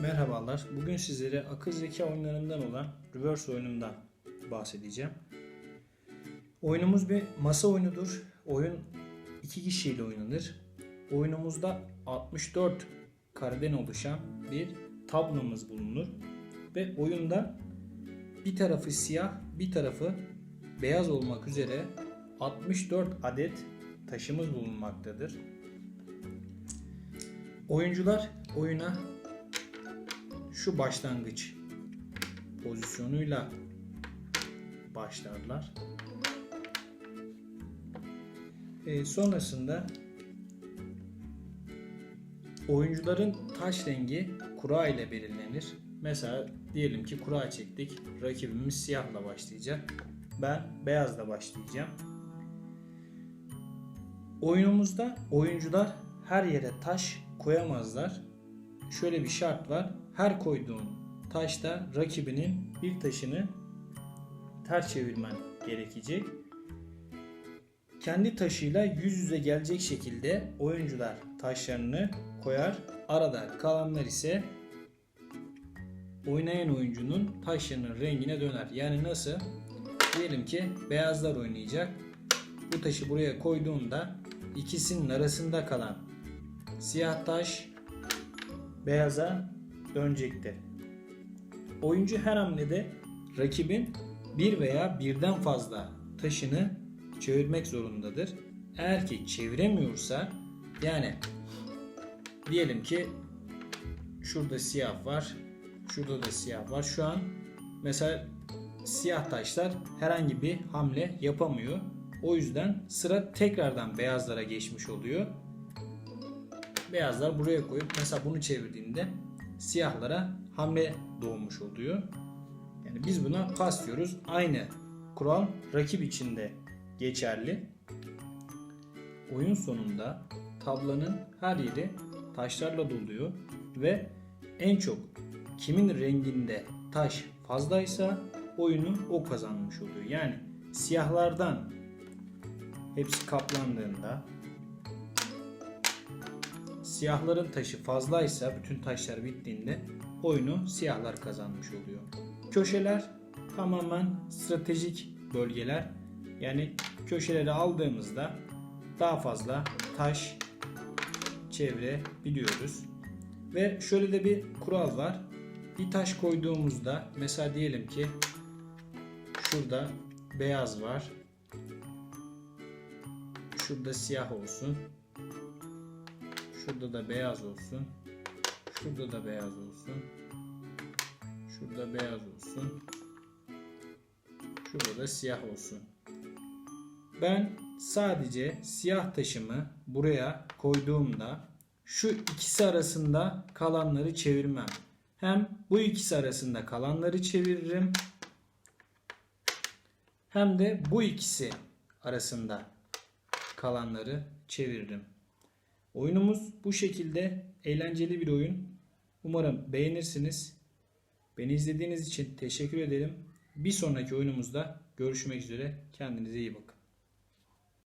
Merhabalar. Bugün sizlere akıl zeka oyunlarından olan Reverse oyunundan bahsedeceğim. Oyunumuz bir masa oyunudur. Oyun iki kişiyle oynanır. Oyunumuzda 64 kareden oluşan bir tablomuz bulunur. Ve oyunda bir tarafı siyah, bir tarafı beyaz olmak üzere 64 adet taşımız bulunmaktadır. Oyuncular oyuna şu başlangıç pozisyonuyla başlarlar. Ee, sonrasında oyuncuların taş rengi kura ile belirlenir. Mesela diyelim ki kura çektik. Rakibimiz siyahla başlayacak. Ben beyazla başlayacağım. Oyunumuzda oyuncular her yere taş koyamazlar. Şöyle bir şart var. Her koyduğun taşta rakibinin bir taşını ters çevirmen gerekecek. Kendi taşıyla yüz yüze gelecek şekilde oyuncular taşlarını koyar. Arada kalanlar ise oynayan oyuncunun taşlarının rengine döner. Yani nasıl? Diyelim ki beyazlar oynayacak. Bu taşı buraya koyduğunda ikisinin arasında kalan siyah taş beyaza dönecektir. Oyuncu her hamlede rakibin bir veya birden fazla taşını çevirmek zorundadır. Eğer ki çeviremiyorsa yani diyelim ki şurada siyah var, şurada da siyah var. Şu an mesela siyah taşlar herhangi bir hamle yapamıyor. O yüzden sıra tekrardan beyazlara geçmiş oluyor. Beyazlar buraya koyup mesela bunu çevirdiğinde siyahlara hamle doğmuş oluyor. Yani biz buna pas diyoruz. Aynı kural rakip için de geçerli. Oyun sonunda tablanın her yeri taşlarla doluyor ve en çok kimin renginde taş fazlaysa oyunu o kazanmış oluyor. Yani siyahlardan hepsi kaplandığında siyahların taşı fazlaysa bütün taşlar bittiğinde oyunu siyahlar kazanmış oluyor. Köşeler tamamen stratejik bölgeler. Yani köşeleri aldığımızda daha fazla taş çevirebiliyoruz. Ve şöyle de bir kural var. Bir taş koyduğumuzda mesela diyelim ki şurada beyaz var. Şurada siyah olsun. Şurada da beyaz olsun. Şurada da beyaz olsun. Şurada beyaz olsun. Şurada da siyah olsun. Ben sadece siyah taşımı buraya koyduğumda şu ikisi arasında kalanları çevirmem. Hem bu ikisi arasında kalanları çeviririm. Hem de bu ikisi arasında kalanları çeviririm. Oyunumuz bu şekilde eğlenceli bir oyun. Umarım beğenirsiniz. Beni izlediğiniz için teşekkür ederim. Bir sonraki oyunumuzda görüşmek üzere. Kendinize iyi bakın.